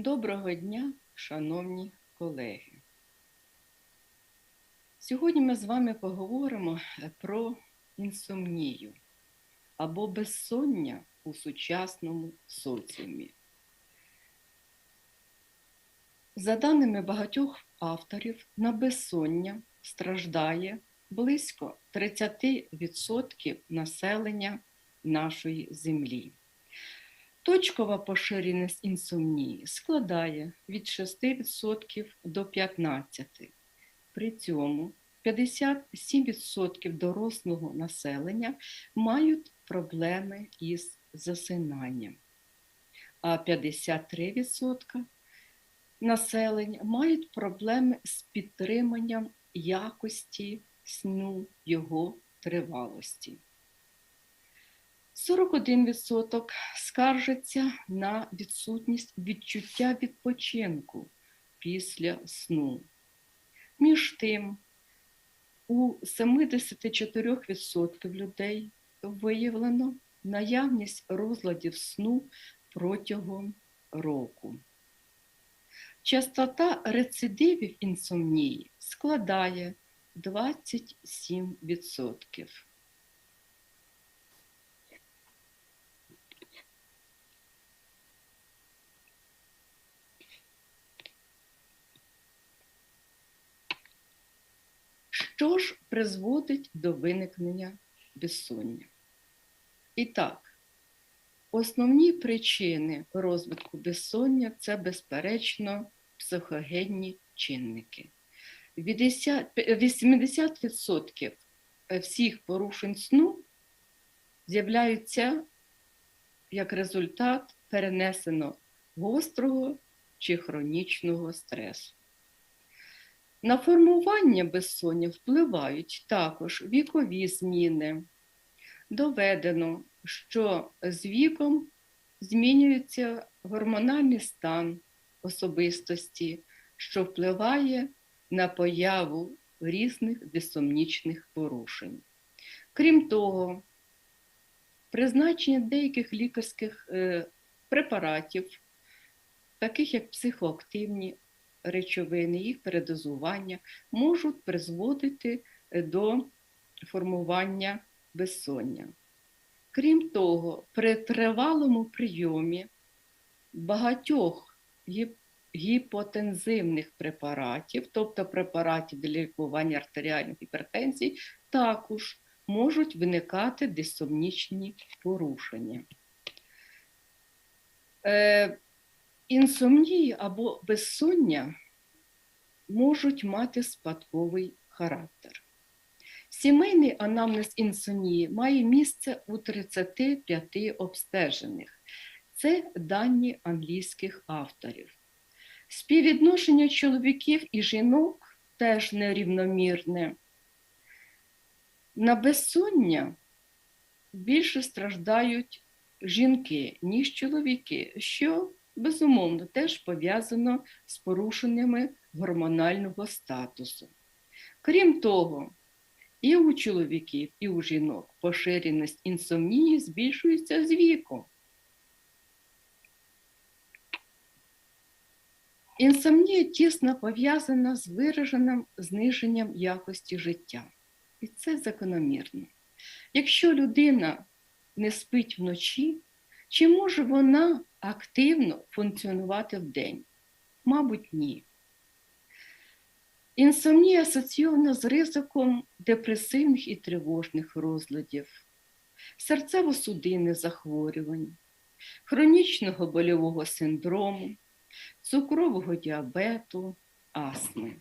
Доброго дня, шановні колеги. Сьогодні ми з вами поговоримо про інсомнію або безсоння у сучасному соціумі. За даними багатьох авторів, на безсоння страждає близько 30% населення нашої землі. Точкова поширеність інсомнії складає від 6% до 15%. При цьому 57% дорослого населення мають проблеми із засинанням, а 53% населення мають проблеми з підтриманням якості сну його тривалості. 41% скаржаться на відсутність відчуття відпочинку після сну. Між тим, у 74% людей виявлено наявність розладів сну протягом року. Частота рецидивів інсомнії складає 27%. Що ж призводить до виникнення безсоння? І так, основні причини розвитку безсоння це, безперечно, психогенні чинники. 80% всіх порушень сну з'являються як результат перенесено гострого чи хронічного стресу. На формування безсоння впливають також вікові зміни. Доведено, що з віком змінюється гормональний стан особистості, що впливає на появу різних дисомнічних порушень. Крім того, призначення деяких лікарських препаратів, таких як психоактивні речовини, їх передозування можуть призводити до формування безсоння. Крім того, при тривалому прийомі багатьох гіпотензивних препаратів, тобто препаратів для лікування артеріальної гіпертензії, також можуть виникати дисомнічні порушення. Інсомнії або безсоння можуть мати спадковий характер. Сімейний анамнез інсомнії має місце у 35 обстежених. Це дані англійських авторів. Співвідношення чоловіків і жінок теж нерівномірне. На безсоння більше страждають жінки, ніж чоловіки, що безумовно, теж пов'язано з порушеннями гормонального статусу. Крім того, і у чоловіків, і у жінок поширеність інсомнії збільшується з віком. Інсомнія тісно пов'язана з вираженим зниженням якості життя. І це закономірно. Якщо людина не спить вночі, чи може вона активно функціонувати в день? Мабуть, ні. Інсомнія асоційована з ризиком депресивних і тривожних розладів, серцево-судинних захворювань, хронічного больового синдрому, цукрового діабету, астми.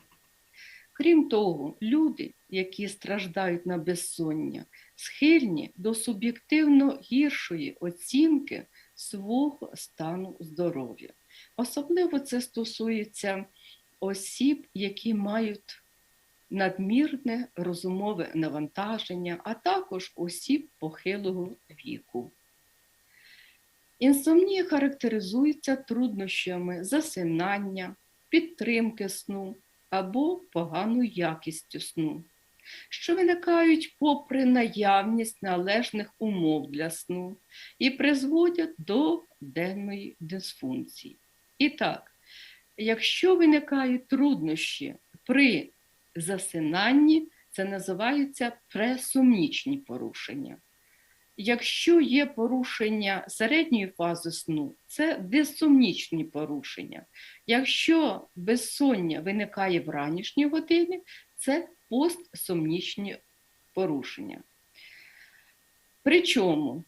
Крім того, люди, які страждають на безсоння, схильні до суб'єктивно гіршої оцінки свого стану здоров'я. Особливо це стосується осіб, які мають надмірне розумове навантаження, а також осіб похилого віку. Інсомнія характеризується труднощами засинання, підтримки сну або поганою якістю сну, що виникають попри наявність належних умов для сну і призводять до денної дисфункції. І так, якщо виникають труднощі при засинанні, це називаються пресомнічні порушення. Якщо є порушення середньої фази сну, це дисомнічні порушення. Якщо безсоння виникає в ранішні години, це постсомнічні порушення. Причому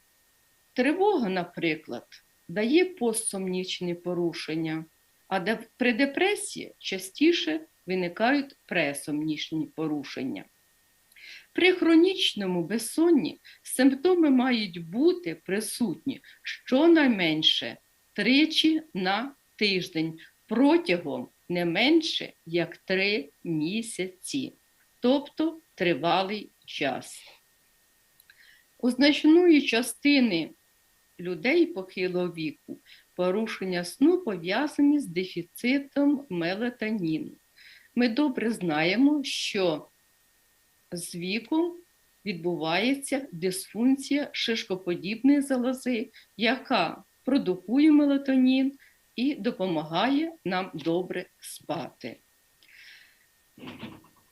тривога, наприклад, дає постсомнічні порушення, а при депресії частіше виникають пресомнічні порушення. При хронічному безсонні симптоми мають бути присутні щонайменше тричі на тиждень протягом не менше як три місяці, тобто тривалий час. У значної частини людей похилого віку порушення сну пов'язані з дефіцитом мелатоніну. Ми добре знаємо, що з віком відбувається дисфункція шишкоподібної залози, яка продукує мелатонін і допомагає нам добре спати.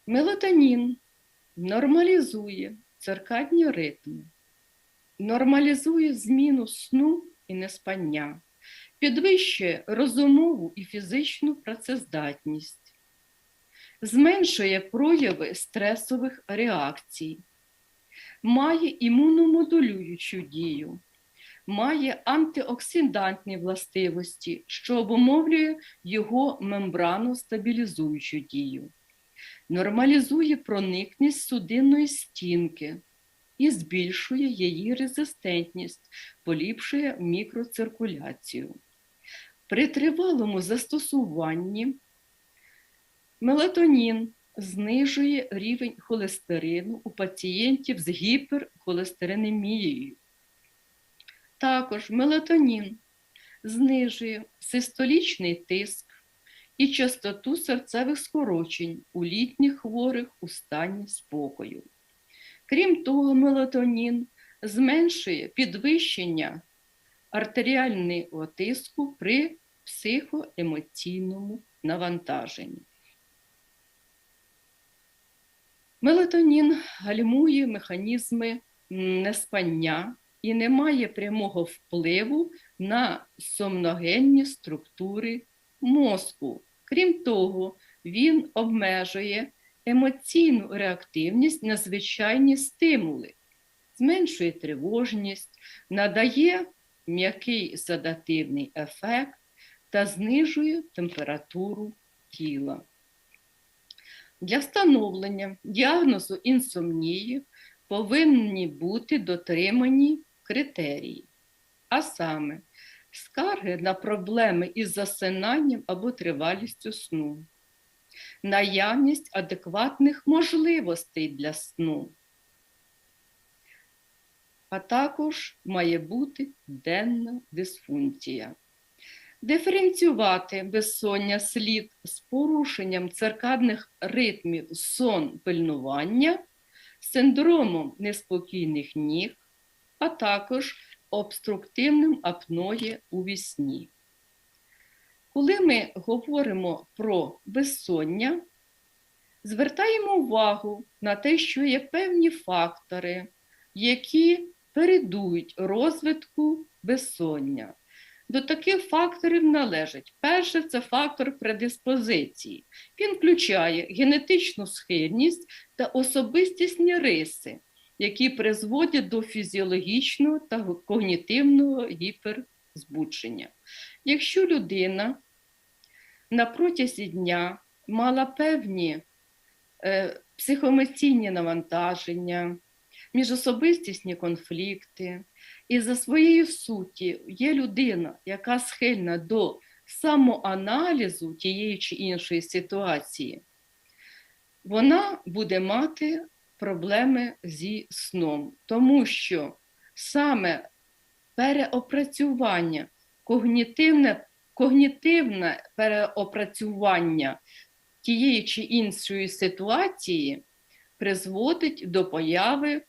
Мелатонін нормалізує циркадні ритми, нормалізує зміну сну і неспання, підвищує розумову і фізичну працездатність, зменшує прояви стресових реакцій, має імуномодулюючу дію, має антиоксидантні властивості, що обумовлює його мембрану стабілізуючу дію, нормалізує проникність судинної стінки і збільшує її резистентність, поліпшує мікроциркуляцію. При тривалому застосуванні Мелатонін знижує рівень холестерину у пацієнтів з гіперхолестеринемією. Також мелатонін знижує систолічний тиск і частоту серцевих скорочень у літніх хворих у стані спокою. Крім того, мелатонін зменшує підвищення артеріального тиску при психоемоційному навантаженні. Мелатонін гальмує механізми неспання і не має прямого впливу на сомногенні структури мозку. Крім того, він обмежує емоційну реактивність на звичайні стимули, зменшує тривожність, надає м'який седативний ефект та знижує температуру тіла. Для встановлення діагнозу інсомнії повинні бути дотримані критерії, а саме скарги на проблеми із засинанням або тривалістю сну, наявність адекватних можливостей для сну, а також має бути денна дисфункція. Диференціювати безсоння слід з порушенням циркадних ритмів сон пильнування, синдромом неспокійних ніг, а також обструктивним апної у вісні. Коли ми говоримо про безсоння, звертаємо увагу на те, що є певні фактори, які передують розвитку безсоння. До таких факторів належить перше це фактор предиспозиції. Він включає генетичну схильність та особистісні риси, які призводять до фізіологічного та когнітивного гіперзбудження. Якщо людина на протязі дня мала певні е, психоемоційні навантаження, міжособистісні конфлікти, і за своєю суті є людина, яка схильна до самоаналізу тієї чи іншої ситуації, вона буде мати проблеми зі сном, тому що саме переопрацювання, когнітивне, когнітивне переопрацювання тієї чи іншої ситуації призводить до появи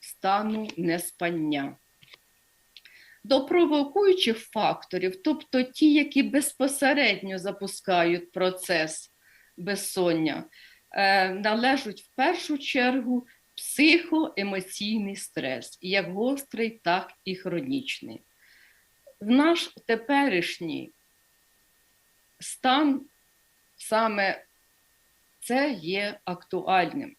стану неспання. До провокуючих факторів, тобто ті, які безпосередньо запускають процес безсоння, належать в першу чергу психоемоційний стрес, як гострий, так і хронічний. В наш теперішній стан саме це є актуальним.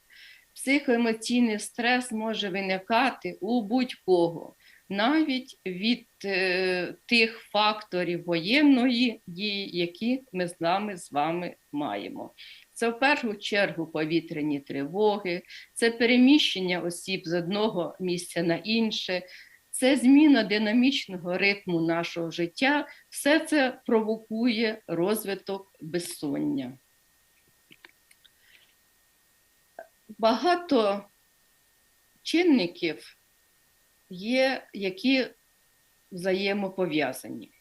Психоемоційний стрес може виникати у будь-кого, навіть від е, тих факторів воєнної дії, які ми з нами з вами маємо. Це в першу чергу повітряні тривоги, це переміщення осіб з одного місця на інше, це зміна динамічного ритму нашого життя, все це провокує розвиток безсоння. Багато чинників є, які взаємопов'язані.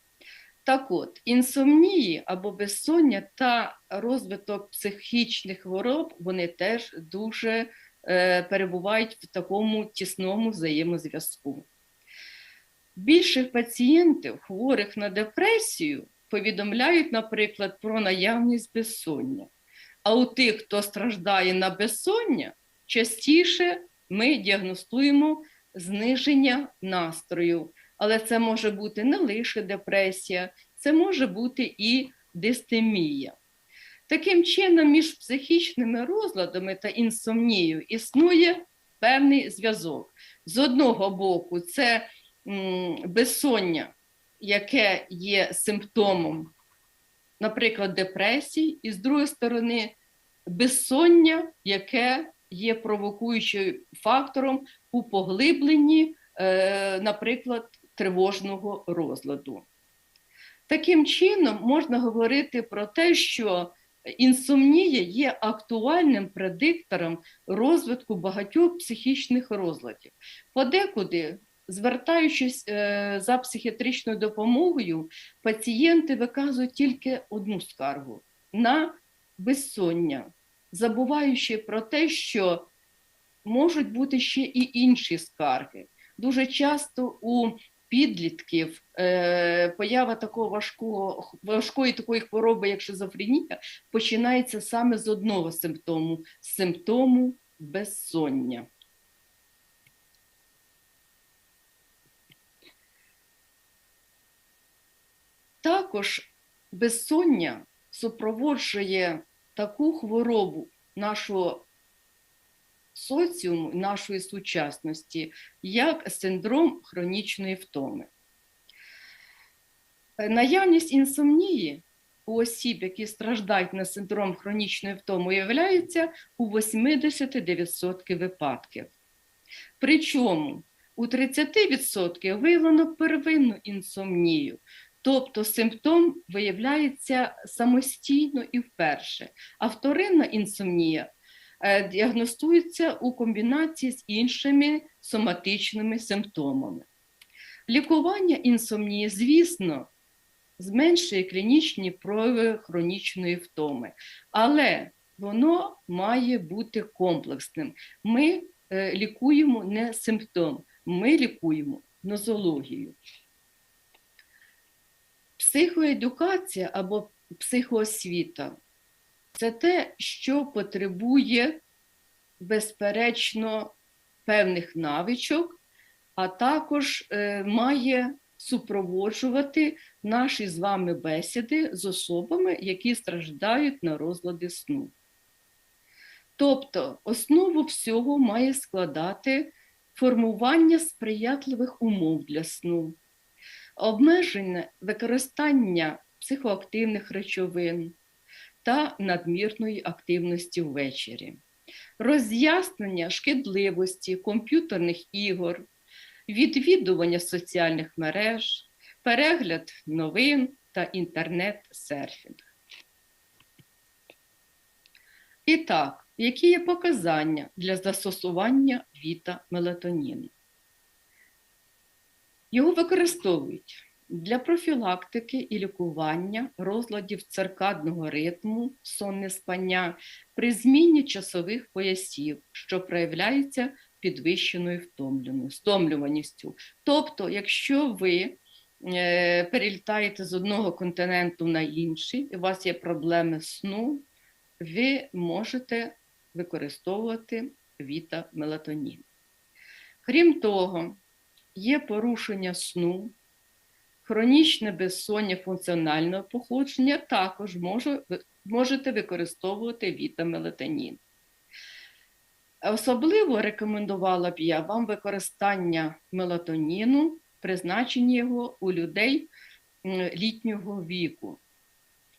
Так от, інсомнії або безсоння та розвиток психічних хвороб, вони теж дуже е, перебувають в такому тісному взаємозв'язку. Більше пацієнтів, хворих на депресію, повідомляють, наприклад, про наявність безсоння. А у тих, хто страждає на безсоння, частіше ми діагностуємо зниження настрою. Але це може бути не лише депресія, це може бути і дистемія. Таким чином, між психічними розладами та інсомнією існує певний зв'язок. З одного боку, це безсоння, яке є симптомом, наприклад, депресії, і з другої сторони, безсоння, яке є провокуючим фактором у поглибленні, е, наприклад, тривожного розладу. Таким чином, можна говорити про те, що інсомнія є актуальним предиктором розвитку багатьох психічних розладів. Подекуди Звертаючись е, за психіатричною допомогою, пацієнти виказують тільки одну скаргу на безсоння, забуваючи про те, що можуть бути ще і інші скарги. Дуже часто у підлітків е, поява такого важкого, важкої такої хвороби, як шизофренія, починається саме з одного симптому симптому безсоння. Також безсоння супроводжує таку хворобу нашого соціуму, нашої сучасності, як синдром хронічної втоми. Наявність інсомнії у осіб, які страждають на синдром хронічної втоми, виявляється у 89% випадків. Причому у 30% виявлено первинну інсомнію, Тобто симптом виявляється самостійно і вперше, а вторинна інсомнія е, діагностується у комбінації з іншими соматичними симптомами. Лікування інсомнії, звісно, зменшує клінічні прояви хронічної втоми, але воно має бути комплексним. Ми е, лікуємо не симптом, ми лікуємо нозологію. Психоедукація або психоосвіта це те, що потребує, безперечно, певних навичок, а також е, має супроводжувати наші з вами бесіди з особами, які страждають на розлади сну. Тобто основу всього має складати формування сприятливих умов для сну обмежене використання психоактивних речовин та надмірної активності ввечері, роз'яснення шкідливості комп'ютерних ігор, відвідування соціальних мереж, перегляд новин та інтернет-серфінг. І так, які є показання для застосування віта мелатоніну? Його використовують для профілактики і лікування розладів циркадного ритму, сонне спання при зміні часових поясів, що проявляється підвищеною стомлюваністю. Тобто, якщо ви е, перелітаєте з одного континенту на інший, і у вас є проблеми сну, ви можете використовувати віта-мелатонін. Крім того, є порушення сну, хронічне безсоння функціонального походження, також може, можете використовувати віта-мелатонін. Особливо рекомендувала б я вам використання мелатоніну, призначення його у людей літнього віку,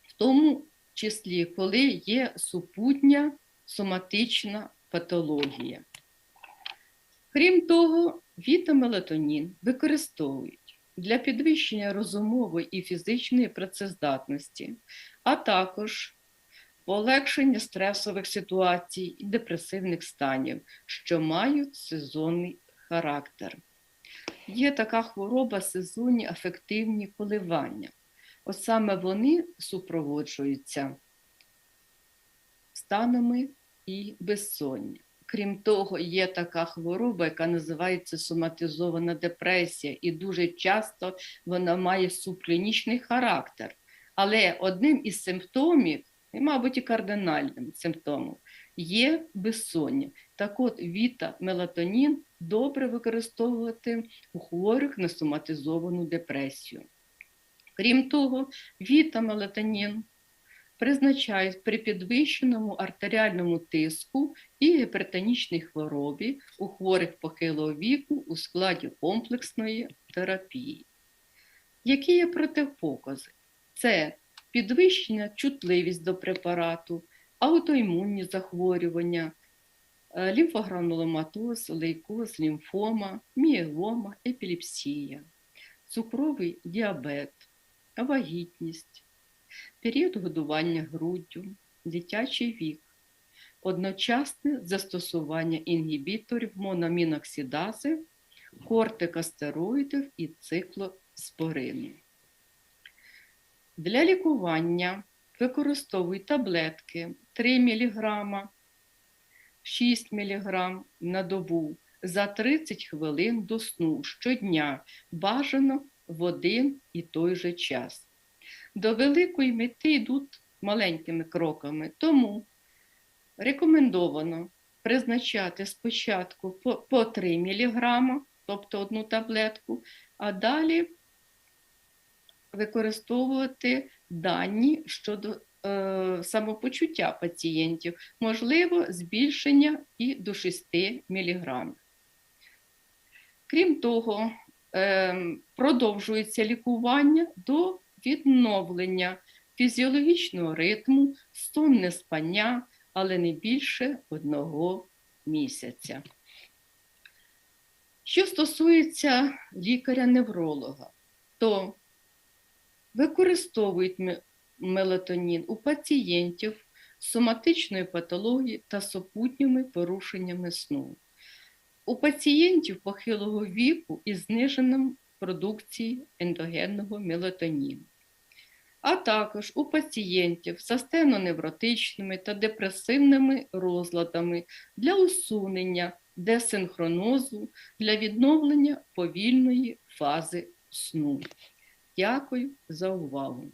в тому числі, коли є супутня соматична патологія. Крім того, вітамелатонін використовують для підвищення розумової і фізичної працездатності, а також полегшення стресових ситуацій і депресивних станів, що мають сезонний характер. Є така хвороба сезонні афективні коливання. От саме вони супроводжуються станами і безсоння. Крім того, є така хвороба, яка називається соматизована депресія, і дуже часто вона має субклінічний характер. Але одним із симптомів, і, мабуть, і кардинальним симптомом, є безсоння. Так от, віта, мелатонін добре використовувати у хворих на соматизовану депресію. Крім того, віта, мелатонін призначають при підвищеному артеріальному тиску і гіпертонічній хворобі у хворих похилого віку у складі комплексної терапії. Які є протипокази? Це підвищена чутливість до препарату, аутоімунні захворювання, е, лімфогрануломатоз, лейкоз, лімфома, мієлома, епілепсія, цукровий діабет, вагітність, період годування груддю, дитячий вік, одночасне застосування інгібіторів мономіноксидази, кортикостероїдів і циклоспорину. Для лікування використовують таблетки 3 мг, 6 мг на добу за 30 хвилин до сну щодня, бажано в один і той же час. До великої мети йдуть маленькими кроками, тому рекомендовано призначати спочатку по, по 3 мг, тобто одну таблетку, а далі використовувати дані щодо е, самопочуття пацієнтів, можливо, збільшення і до 6 мг. Крім того, е, продовжується лікування до відновлення фізіологічного ритму, сонне спання, але не більше одного місяця. Що стосується лікаря-невролога, то використовують мелатонін у пацієнтів з соматичною патологією та супутніми порушеннями сну. У пацієнтів похилого віку із зниженим продукції ендогенного мелатоніну, а також у пацієнтів з астеноневротичними та депресивними розладами для усунення десинхронозу, для відновлення повільної фази сну. Дякую за увагу.